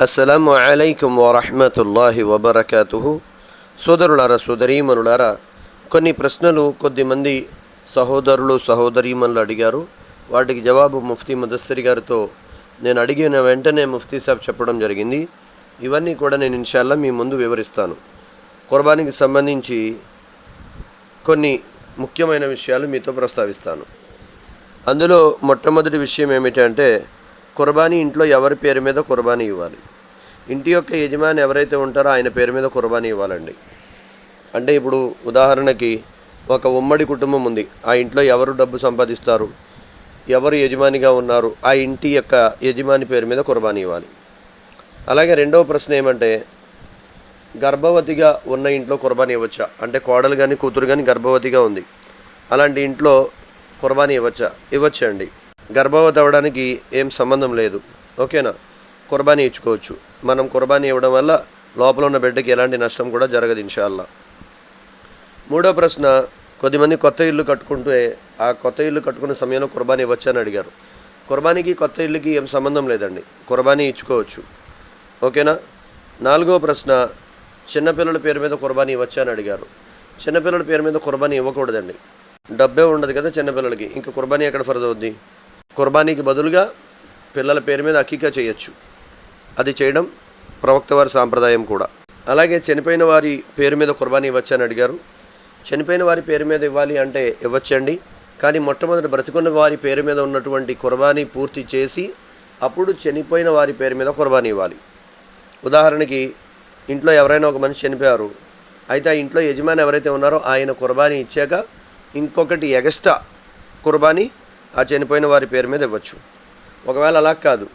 అస్సలము అలైకుం వరహమతుల్లాహి వబర్కాతుహు సోదరులారా సోదరీమనులారా కొన్ని ప్రశ్నలు కొద్దిమంది సహోదరులు సహోదరీమనులు అడిగారు. వాటికి జవాబు ముఫ్తీ ముదస్సరి గారితో నేను అడిగిన వెంటనే ముఫ్తీ సాబ్ చెప్పడం జరిగింది. ఇవన్నీ కూడా నేను ఇన్షాల్లా మీ ముందు వివరిస్తాను. కుర్బానికి సంబంధించి కొన్ని ముఖ్యమైన విషయాలు మీతో ప్రస్తావిస్తాను. అందులో మొట్టమొదటి విషయం ఏమిటంటే కుర్బానీ ఇంట్లో ఎవరి పేరు మీద కుర్బానీ ఇవ్వాలి? ఇంటి యొక్క యజమాని ఎవరైతే ఉంటారో ఆయన పేరు మీద కుర్బానీ ఇవ్వాలండి. అంటే ఇప్పుడు ఉదాహరణకి ఒక ఉమ్మడి కుటుంబం ఉంది. ఆ ఇంట్లో ఎవరు డబ్బు సంపాదిస్తారు? ఎవరు యజమానిగా ఉన్నారు? ఆ ఇంటి యొక్క యజమాని పేరు మీద కుర్బానీ ఇవ్వాలి. అలాగే రెండవ ప్రశ్న ఏమంటే గర్భవతిగా ఉన్న ఇంట్లో కుర్బానీ ఇవ్వచ్చా? అంటే కోడలు కానీ కూతురు కానీ గర్భవతిగా ఉంది. అలాంటి ఇంట్లో కుర్బానీ ఇవ్వచ్చా? ఇవ్వచ్చండి. గర్భవతి అవ్వడానికి ఏం సంబంధం లేదు. ఓకేనా? కుర్బానీ ఇచ్చుకోవచ్చు. మనం కుర్బానీ ఇవ్వడం వల్ల లోపల ఉన్న బిడ్డకి ఎలాంటి నష్టం కూడా జరగదు ఇన్షాల్లా మూడో ప్రశ్న కొద్దిమంది కొత్త ఇల్లు కట్టుకుంటే ఆ కొత్త ఇల్లు కట్టుకునే సమయంలో కుర్బానీ ఇవ్వచ్చని అడిగారు. కుర్బానీకి కొత్త ఇల్లుకి ఏం సంబంధం లేదండి. కుర్బానీ ఇచ్చుకోవచ్చు. ఓకేనా? నాలుగో ప్రశ్న చిన్నపిల్లల పేరు మీద కుర్బానీ ఇవ్వచ్చా అని అడిగారు. చిన్నపిల్లల పేరు మీద కుర్బానీ ఇవ్వకూడదండి. డబ్బే ఉండదు కదా చిన్నపిల్లలకి. ఇంకా కుర్బానీ ఎక్కడ ఫరదవుద్ది? కుర్బానీకి బదులుగా పిల్లల పేరు మీద అకీకా చేయొచ్చు. అది చేయడం ప్రవక్త వారి సాంప్రదాయం కూడా. అలాగే చనిపోయిన వారి పేరు మీద కుర్బానీ ఇవ్వచ్చని అని అడిగారు. చనిపోయిన వారి పేరు మీద ఇవ్వాలి అంటే ఇవ్వచ్చండి. కానీ మొట్టమొదటి బ్రతికున్న వారి పేరు మీద ఉన్నటువంటి కుర్బానీ పూర్తి చేసి అప్పుడు చనిపోయిన వారి పేరు మీద కుర్బానీ ఇవ్వాలి. ఉదాహరణకి ఇంట్లో ఎవరైనా ఒక మనిషి చనిపోయారు. అయితే ఆ ఇంట్లో యజమాని ఎవరైతే ఉన్నారో ఆయన కుర్బానీ ఇచ్చాక ఇంకొకటి ఎగస్ట్రా కుర్బానీ ఆ చనిపోయిన వారి పేరు మీద ఇవ్వచ్చు. ఒకవేళ అలా కాదు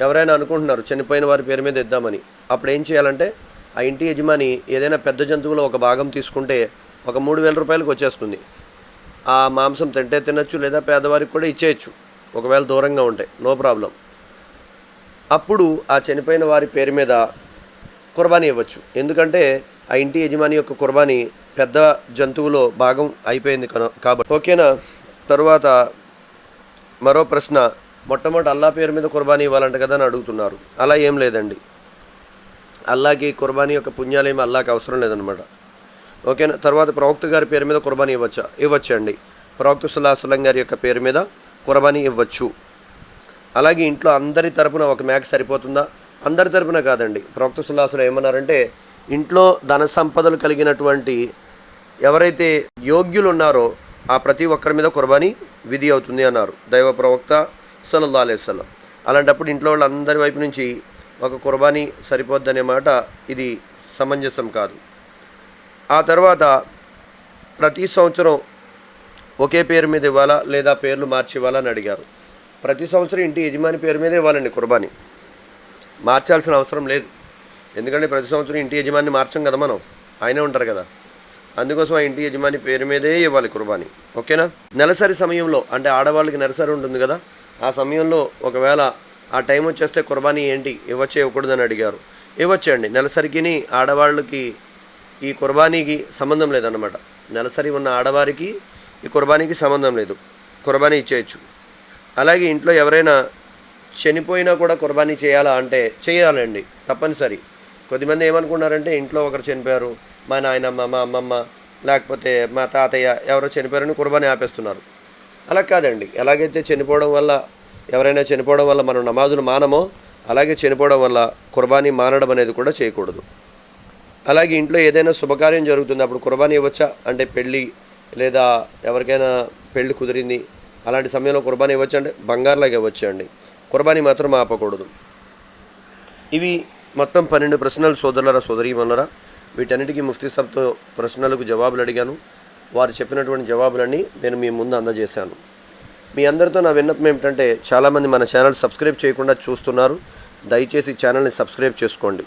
ఎవరైనా అనుకుంటున్నారు చనిపోయిన వారి పేరు మీద ఇద్దామని అప్పుడు ఏం చేయాలంటే ఆ ఇంటి యజమాని ఏదైనా పెద్ద జంతువులో ఒక భాగం తీసుకుంటే ఒక మూడు వేల రూపాయలకు వచ్చేస్తుంది. ఆ మాంసం తింటే తినచ్చు లేదా పేదవారికి కూడా ఇచ్చేయచ్చు. ఒకవేళ దూరంగా ఉంటే నో ప్రాబ్లం. అప్పుడు ఆ చనిపోయిన వారి పేరు మీద కుర్బానీ ఇవ్వచ్చు. ఎందుకంటే ఆ ఇంటి యజమాని యొక్క కుర్బానీ పెద్ద జంతువులో భాగం అయిపోయింది కాబట్టి. ఓకేనా? తరువాత మరో ప్రశ్న మొట్టమొదటి అల్లా పేరు మీద కుర్బానీ ఇవ్వాలంట కదా అని అడుగుతున్నారు. అలా ఏం లేదండి. అల్లాకి కుర్బానీ యొక్క పుణ్యాలు ఏమి అల్లాకి అవసరం లేదనమాట ఓకేనా? తర్వాత ప్రవక్త గారి పేరు మీద కుర్బానీ ఇవ్వచ్చా? ఇవ్వచ్చండి. ప్రవక్త సుల్లాహసలం గారి యొక్క పేరు మీద కుర్బానీ ఇవ్వచ్చు. అలాగే ఇంట్లో అందరి తరపున ఒక మేక సరిపోతుందా? అందరి తరపున కాదండి. ప్రవక్త సుల్లాసులు ఏమన్నారంటే ఇంట్లో ధన సంపదలు కలిగినటువంటి ఎవరైతే యోగ్యులు ఉన్నారో ఆ ప్రతి ఒక్కరి మీద కుర్బానీ విధి అవుతుంది అన్నారు. దైవ ప్రవక్త సల్లల్లా అలైవల్లం అలాంటప్పుడు ఇంట్లో వాళ్ళందరి వైపు నుంచి ఒక కుర్బానీ సరిపోద్దనే మాట ఇది సమంజసం కాదు. ఆ తర్వాత ప్రతి సంవత్సరం ఒకే పేరు మీద ఇవ్వాలా లేదా పేర్లు మార్చి ఇవ్వాలా అని అడిగారు. ప్రతి సంవత్సరం ఇంటి యజమాని పేరు మీద ఇవ్వాలండి కుర్బానీ. మార్చాల్సిన అవసరం లేదు. ఎందుకంటే ప్రతి సంవత్సరం ఇంటి యజమాని మార్చం కదా మనం. ఆయనే ఉంటారు కదా. అందుకోసం ఆ ఇంటి యజమాని పేరు మీదే ఇవ్వాలి కుర్బానీ. ఓకేనా? నెలసరి సమయంలో అంటే ఆడవాళ్ళకి నెలసరి ఉంటుంది కదా ఆ సమయంలో ఒకవేళ ఆ టైం వచ్చేస్తే కుర్బానీ ఏంటి? ఇవ్వచ్చే ఇవ్వకూడదని అడిగారు. ఇవ్వచ్చండి. నెలసరికిని ఆడవాళ్ళకి ఈ కుర్బానీకి సంబంధం లేదన్నమాట. నెలసరి ఉన్న ఆడవారికి ఈ కుర్బానీకి సంబంధం లేదు. కుర్బానీ ఇచ్చేయచ్చు. అలాగే ఇంట్లో ఎవరైనా చనిపోయినా కూడా కుర్బానీ చేయాలా అంటే చేయాలండి తప్పనిసరి. కొద్దిమంది ఏమనుకున్నారంటే ఇంట్లో ఒకరు చనిపోయారు మా నాయనమ్మ మా అమ్మమ్మ లేకపోతే మా తాతయ్య ఎవరో చనిపోయారని కుర్బానీ ఆపేస్తున్నారు. అలా కాదండి. ఎలాగైతే చనిపోవడం వల్ల ఎవరైనా చనిపోవడం వల్ల మనం నమాజులు మానమో అలాగే చనిపోవడం వల్ల కుర్బానీ మానడం అనేది కూడా చేయకూడదు. అలాగే ఇంట్లో ఏదైనా శుభకార్యం జరుగుతుంది అప్పుడు కుర్బానీ ఇవ్వచ్చా? అంటే పెళ్ళి లేదా ఎవరికైనా పెళ్ళి కుదిరింది అలాంటి సమయంలో కుర్బానీ ఇవ్వచ్చు? అంటే బంగారులాగా ఇవ్వచ్చు అండి కుర్బానీ మాత్రం ఆపకూడదు. ఇవి మొత్తం పన్నెండు ప్రశ్నలు సోదరులరా సోదరీమనులరా వీటన్నిటికీ ముఫ్తీ సాబ్తో ప్రశ్నలకు జవాబులు అడిగాను. వారు చెప్పినటువంటి జవాబులన్నీ నేను మీ ముందు అందజేశాను. మీ అందరితో నా విన్నపం ఏమిటంటే చాలామంది మన ఛానల్ సబ్స్క్రైబ్ చేయకుండా చూస్తున్నారు. దయచేసి ఛానల్ని సబ్స్క్రైబ్ చేసుకోండి.